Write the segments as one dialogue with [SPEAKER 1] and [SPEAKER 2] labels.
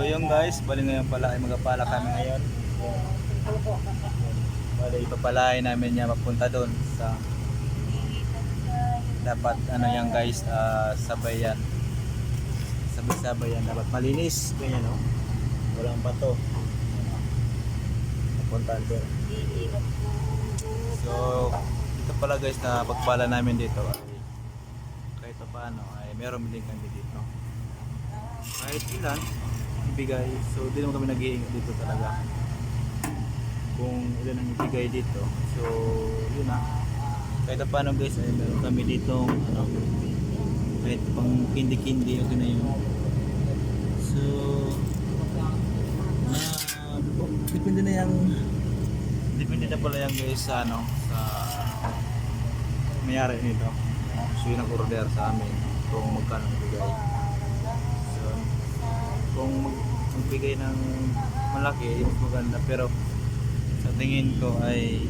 [SPEAKER 1] So yung guys, bali ngayon pala ay magpapala kami ngayon. Bali ipapalain namin niya mapunta doon sa dapat ano yan guys, ah, sabay yan. Sabay-sabay yan. Dapat malinis. Ganyan no? Walang bato. Mapuntaan doon. So, ito pala guys na pagpala namin dito ay kahit pa paano ay meron din kami dito. Kahit ilan, ibigay. So, di naman kami nag-iingat dito talaga. Kung ilan ang ibigay dito. So, yun na. Kahit pa paano guys ay meron kami dito ano, kahit pang kindi-kindi okay na yun. So, ah, depende na yung depende na pala yan guys sa ano sa mayari nito so yun ang order sa amin kung magkano bigay so kung magbigay ng malaki mas maganda. Pero sa tingin ko ay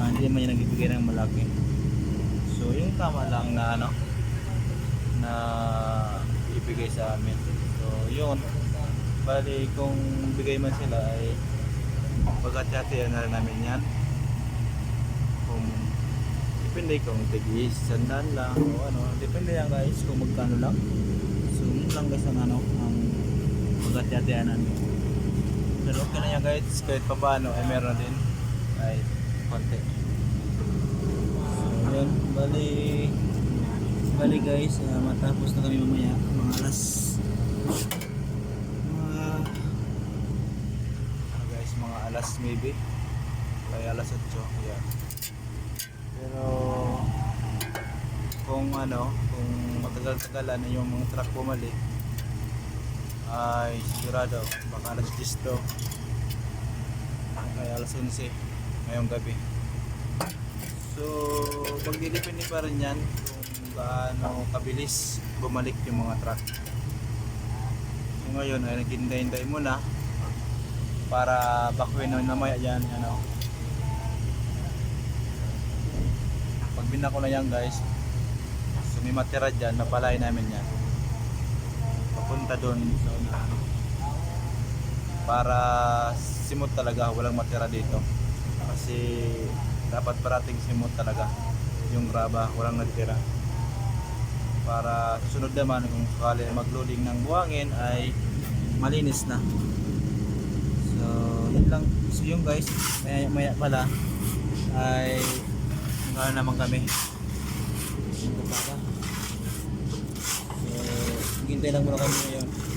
[SPEAKER 1] ah, hindi naman yung nagbibigay ng malaki. So yung tama lang na ano na ibigay sa amin. So yun. Bali kung bigay man sila ay pagkatiyatiyan na rin namin yan. Kung depende kung tigis sandaan lang o ano. Depende yan guys kung magkano lang. So yun lang guys ang ano ang pagkatiyatiyan namin pero okay na yan guys. Kahit pa paano ay meron din. Ay konti. So yun. Bali bali guys ah, matapos na kami mamaya mga alas ano guys, mga alas maybe. Kaya alas 8, yan. Pero kung ano, kung matagal-tagalan yung mga truck bumalik, ay sigurado, baka alas 10 to. Kaya alas 11 ngayong gabi. So, magdidepende pa rin yan kung gaano kabilis bumalik yung mga truck. So ngayon ay naghintay-hintay muna para bakuin na namaya yan ano pag binako na yan guys so may matira dyan mapalay namin yan papunta doon sa unahan para simot talaga walang matira dito kasi dapat parating simot talaga yung graba walang natira para susunod naman kung sakali magloading ng buhangin ay malinis na So, yun lang. So, yung guys, maya, maya pala ay ano naman kami. Yung kapaka. Hintay lang muna kami ngayon.